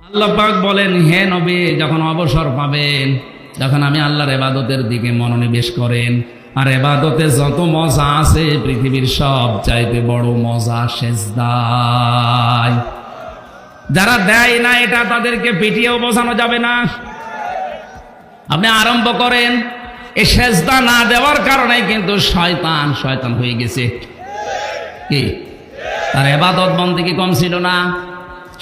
আল্লাহ পাক বলেন, হে নবী, যখন অবসর পাবেন, যখন আমি আল্লাহর এবাদতের দিকে মনোনিবেশ করেন, আর এবাদতে যত মজা আছে, পৃথিবীর সব চাইতে বড় মজা সেজদায়। যারা দেয় না এটা, তাদেরকে পিটিয়েও বোঝানো যাবে না। আপনি আরম্ভ করেন, এ সেজদা না দেওয়ার কারণে কিন্তু শয়তান শয়তান হয়ে গেছে। কি? তার এবাদত বন্দি কি কম ছিল না?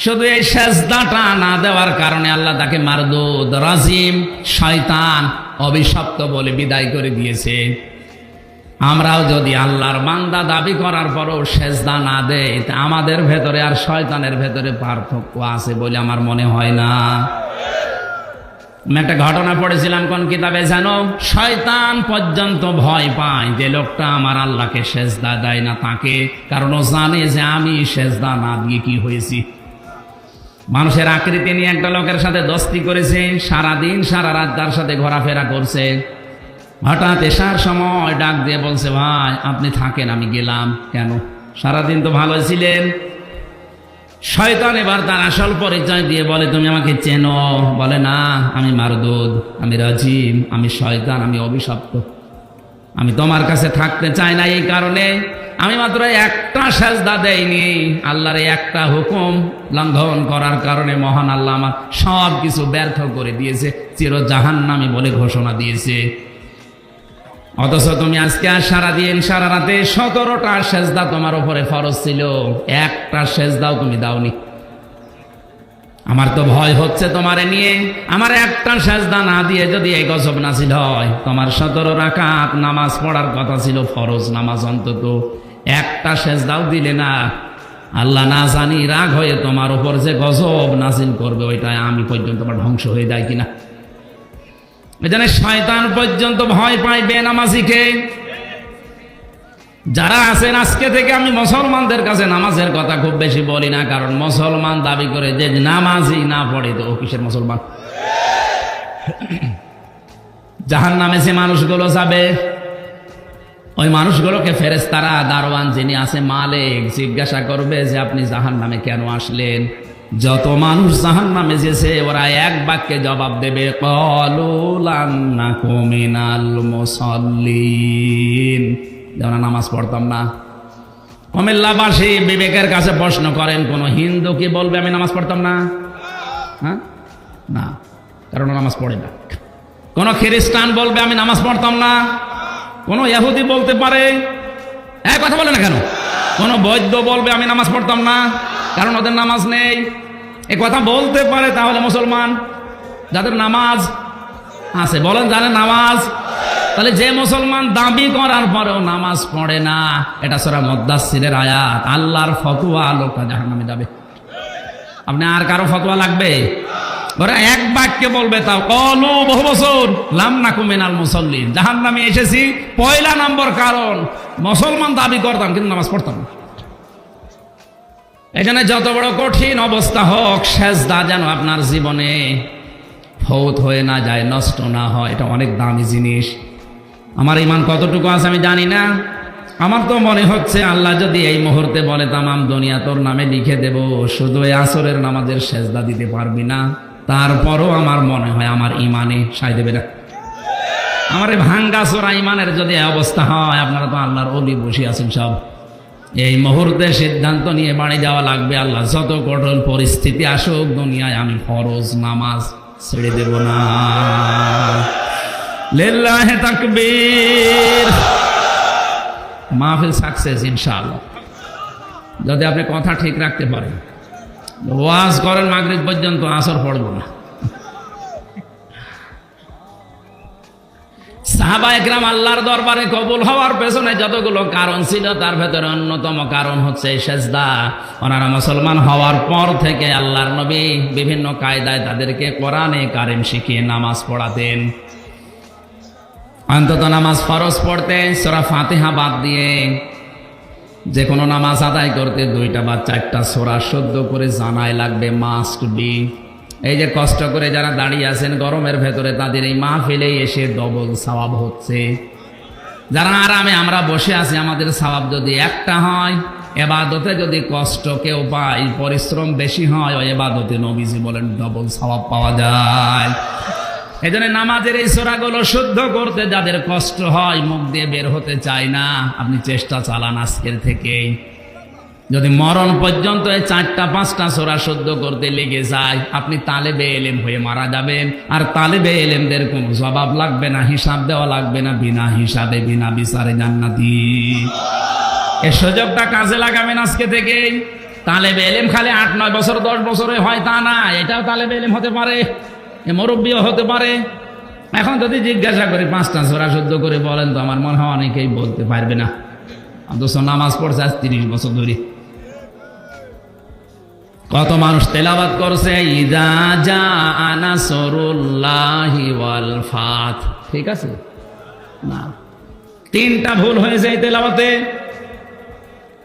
শুধু এই সেজদাটা না দেওয়ার কারণে আল্লাহ তাকে মারদুদ, রাজিম, শয়তান, অভিশপ্ত বলে বিদায় করে দিয়েছে। আমরাও যদি আল্লাহর বান্দা দাবি করার পরও সেজদা না দেয় আমাদের ভেতরে আর শয়তানের ভেতরে পার্থক্য আছে বলে আমার মনে হয় না। একটা ঘটনা পড়েছিলাম কোন কিতাবে জানো? শয়তান পর্যন্ত ভয় পায় যে লোকটা আমার আল্লাহকে সেজদা দেয় না তাকে, কারণ ও জানে যে আমি সেজদা না দিয়ে কি হয়েছি। মানুষের আকৃতি নিয়ে একটা লোকের সাথে দস্তি করেছে, সারাদিন সারা রাত তার সাথে ঘোরাফেরা করছে। হঠাৎ এসার সময় ডাক দিয়ে বলছে, ভাই, আপনি থাকেন, আমি গেলাম। কেন? সারাদিন তো ভালো ছিলেন। শয়তান এবার তার আসল পরিচয় দিয়ে বলে, তুমি আমাকে চেনো? বলে, না, আমি মারদুদ আমি রাজিম, আমি শয়তান, আমি অভিশপ্ত। আমি তোমার কাছে থাকতে চাই না এই কারণে। আমি মাত্র একটা সাজদা দেয়নি আল্লাহর একটা হুকুম লঙ্ঘন করার কারণে মহান আল্লাহ আমার সব কিছু ব্যর্থ করে দিয়েছে চির জাহান্নামি বলে ঘোষণা দিয়েছে। অথচ তুমি আজকে আর সারা সারাদিন সারা রাতে সতেরোটা সেজদা তোমার উপরে ফরজ ছিল। একটা সেজদাও তুমি দাওনি। আমার তো ভয় হচ্ছে তোমারে নিয়ে। আমার একটা সেজদা না দিয়ে যদি এই গজব নাসিল হয়, তোমার সতেরো রাকাত নামাজ পড়ার কথা ছিল, ফরজ নামাজ অন্তত। একটা সেজদাও দিলে না। আল্লাহ না জানি রাগ হয়ে তোমার উপর যে গজব নাসিল করবে ওইটা আমি পর্যন্ত আমার ধ্বংস হয়ে যায় কিনা। এখানে শয়তান পর্যন্ত ভয় পায় বেনামাজিকে। যারা আছেন, আজকে থেকে আমি মুসলমানদের কাছে নামাজের কথা খুব বেশি বলি না, কারণ মুসলমান দাবি করে যে নামাজই না পড়ে তো কিসের মুসলমান? জাহান নামে যে মানুষগুলো যাবে, ওই মানুষগুলোকে ফেরেস্তারা দারোয়ান যিনি আছে, মালিক জিজ্ঞাসা করবে যে আপনি জাহান নামে কেন আসলেন? যত মানুষ জাহান নামে যেছে, ওরা এক বাক্যে জবাব দেবে কলুলান্না কমিনাল মুসল্লিন। যেমন নামাজ পড়তাম না। কুমিল্লাবাসী বিবেকের কাছে প্রশ্ন করেন, কোনো হিন্দু কি বলবে আমি নামাজ পড়তাম না? হ্যাঁ? না, কারণ নামাজ পড়ে না। কোনো খ্রিস্টান বলবে আমি নামাজ পড়তাম না? কোনো ইহুদি বলতে পারে? এক কথা বলে না কেন? কোনো বৈদ্য বলবে আমি নামাজ পড়তাম না? কারণ ওদের নামাজ নেই। এ কথা বলতে পারে তাহলে মুসলমান, যাদের নামাজ আছে, বলেন জানে নামাজ। তাহলে যে মুসলমান দাবি করার পরেও নামাজ পড়ে না, এটা সরা মদ্দাসিরের আয়াত। আল্লাহর ফতুয়া লোকটা জাহান নামে যাবে। আপনি আর কারও ফতোয়া লাগবে? এক বাক্যে বলবে তাও, কলো বহু বছর লাম না কুমিনাল মুসল্লিন। জাহান নামে এসেছি, পয়লা নম্বর কারণ, মুসলমান দাবি করতাম কিন্তু নামাজ পড়তাম এখানে যত বড় কঠিন অবস্থা হোক শেষ দা যেন আপনার জীবনে ফৌত হয়ে না যায়, নষ্ট না হয়, এটা অনেক দামি জিনিস। আমার ইমান কতটুকু আছে আমি জানি না। আমার তো মনে হচ্ছে আল্লাহ যদি এই মুহূর্তে বলে, তামাম দুনিয়া তোর নামে লিখে দেব, শুধু এই আসরের নামাজের সেজদা দিতে পারবি না। তারপরও আমার মনে হয় আমার ইমানে সাই দেবে না। আমার এই ভাঙ্গা চোরা ইমানের যদি অবস্থা হয়, আপনারা তো আল্লাহর অলি বসে আছেন সব। এই মুহূর্তে সিদ্ধান্ত নিয়ে বাড়ি যাওয়া লাগবে আল্লাহ, যত কঠোর পরিস্থিতি আসুক, দুনিয়ায় আমি ফরজ নামাজ ছেড়ে দেব না। লিল্লাহে তাকবীর। মাহফিল সাকসেস ইনশাআল্লাহ। যদি আপনি কথা ঠিক রাখতে পারেন। ওয়াজ করেন মাগরিব পর্যন্ত, আসর পড়ব না। সাহাবা একরাম আল্লাহর দরবারে কবুল হওয়ার পেছনে যতগুলো কারণ ছিল, তার ভেতরে অন্যতম কারণ হচ্ছে সেজদা। ওনারা মুসলমান হওয়ার পর থেকে আল্লাহর নবী বিভিন্ন কায়দায় তাদেরকে কোরআনে কারেম শিখিয়ে নামাজ পড়াতেন। অন্তত নামাজ ফরজ পড়তে, সোরা ফাতেহা বাদ দিয়ে যে কোনো নামাজ আদায় করতে দুইটা বা চারটা সোরা সদ্য করে জানাই লাগবে, মাস্ট বি। এই যে কষ্ট করে যারা দাঁড়িয়ে আছেন গরমের ভেতরে, তাদের এই মাহফিলেই এসে ডবল সওয়াব হচ্ছে। যারা আরামে, আমরা বসে আছি, আমাদের সওয়াব যদি একটা হয়, এবাদতে যদি কষ্ট কেউ পায়, পরিশ্রম বেশি হয় এবাদতে নবীজি বলেন ডবল সওয়াব পাওয়া যায়। এই জন্য নামাজের এই সোরাগুলো শুদ্ধ করতে যাদের কষ্ট হয়, মুখ দিয়ে বের হতে চায় না। আপনি চেষ্টা চালান আজকের থেকেই যদি মরণ পর্যন্ত এই চারটা, পাঁচটা সোরা শুদ্ধ করতে লেগে যায়, আপনি তালেবে এলেম হয়ে মারা যাবেন। আর তালেবে এলেমদের কোনো জবাব লাগবে না, হিসাব দেওয়া লাগবে না, বিনা হিসাবে, বিনা বিচারে জান্নাতি। এ সুযোগটা কাজে লাগাবেন আজকে থেকেই তালেবে এলেম খালি আট, নয় বছর, দশ বছরে হয় তা না, এটাও তালেবে এলেম হতে পারে। মুরব্বীও হতে পারে। এখন যদি জিজ্ঞাসা করি, পাঁচটা সোরা শুদ্ধ করে বলেন তো আমার মনে হয় অনেকেই বলতে পারবে না। অথচ নামাজ পড়ছে আজ তিরিশ বছর ধরে। কত মানুষ তেলাবাদ করছে যা ফাত। ঠিক আছে? না। তিনটা ভুল হয়েছে এই তেলাওয়াতে।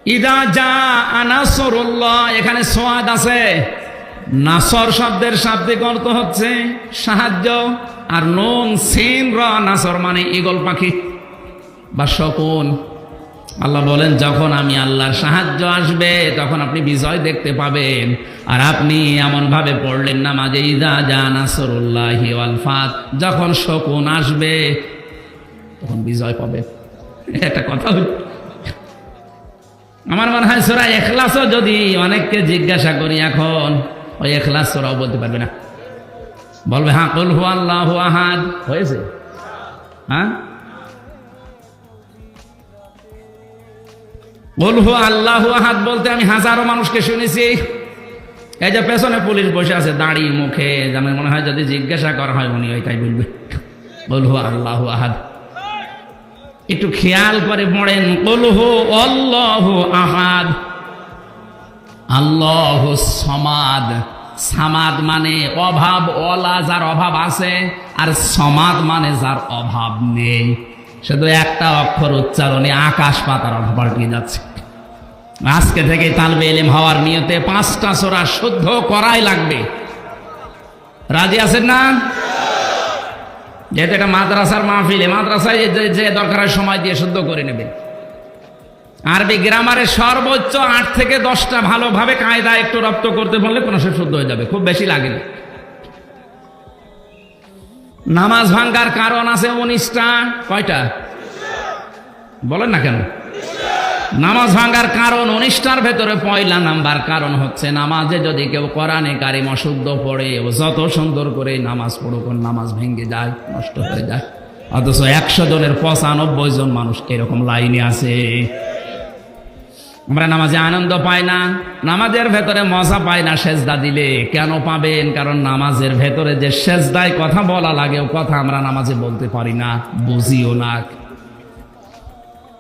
ইদা যা আনা সরুল্লাহ এখানে সোয়াদ আছে। নাসর শব্দের শাব্দিক অর্থ হচ্ছে সাহায্য আর নুন, সিন, র, নাসর মানে ইগল পাখি বা শকুন। আল্লাহ বলেন, যখন আমি আল্লাহর সাহায্য আসবে, তখন আপনি বিজয় দেখতে পাবেন। আর আপনি এমন ভাবে পড়লেন না মাঝে ইদা যা নাসরুল্লাহ ফাত। যখন শকুন আসবে, তখন বিজয় পাবে। একটা কথা আমার মনে হয় সোরা এখলাসও যদি অনেককে জিজ্ঞাসা করি এখন ওই এখলাস সোরাও বলতে পারবে না। বলবে হ্যাঁ কল হু আল্লাহ আহাদ। হয়েছে? হ্যাঁ? বলহু আল্লাহ আহাদ বলতে আমি হাজারো মানুষকে শুনেছি। এই যে পেছনে পুলিশ বসে আছে, দাড়ি, মুখে আমার মনে হয় যদি জিজ্ঞাসা করা হয় উনি ওইটাই বলবে। বলহু আল্লাহ আহাদ। একটু খেয়াল করে পড়েন বলহু অল্লাহ আহাদ। আল্লাহ সমাদ। সামাদ মানে অভাব, অলা যার অভাব আছে, আর সমাদ মানে যার অভাব নেই। শুধু একটা অক্ষর উচ্চারণে আকাশ পাতার অর্থ পাল্টিয়ে যাচ্ছে। আজকে থেকে তালবে এলেম হওয়ার নিয়তে পাঁচটা সোরা শুদ্ধ করাই লাগবে। রাজি আছেন না? যেহেতু এটা মাদ্রাসার মাহফিলে মাদ্রাসায় যে দরকার সময় দিয়ে শুদ্ধ করে নেবে আরবি গ্রামারে সর্বোচ্চ আট থেকে দশটা ভালোভাবে কায়দা একটু রপ্ত করতে পারলে কোনো সে শুদ্ধ হয়ে যাবে, খুব বেশি লাগে নামাজ ভাঙ্গার কারণ আছে উনিশটা, কয়টা? বলেন না কেন? নামাজ ভাঙ্গার কারণ উনিশটার ভেতরে পয়লা নাম্বার কারণ হচ্ছে নামাজে যদি কেউ কোরআনে কারিম অশুদ্ধ পড়ে, ও যত সুন্দর করে নামাজ পড়ুক নামাজ ভেঙে যায়, নষ্ট হয়ে যায়। অথচ একশো জনের পঁচানব্বই জন মানুষ এরকম লাইনে আছে। আমরা নামাজে আনন্দ পাই না, নামাজের ভেতরে মজা পাই না, সেজদা দিলে কেন পাবেন? কারণ নামাজের ভেতরে যে সেজদায় কথা বলা লাগে, ও কথা আমরা নামাজে বলতে পারি না, বুঝিও না।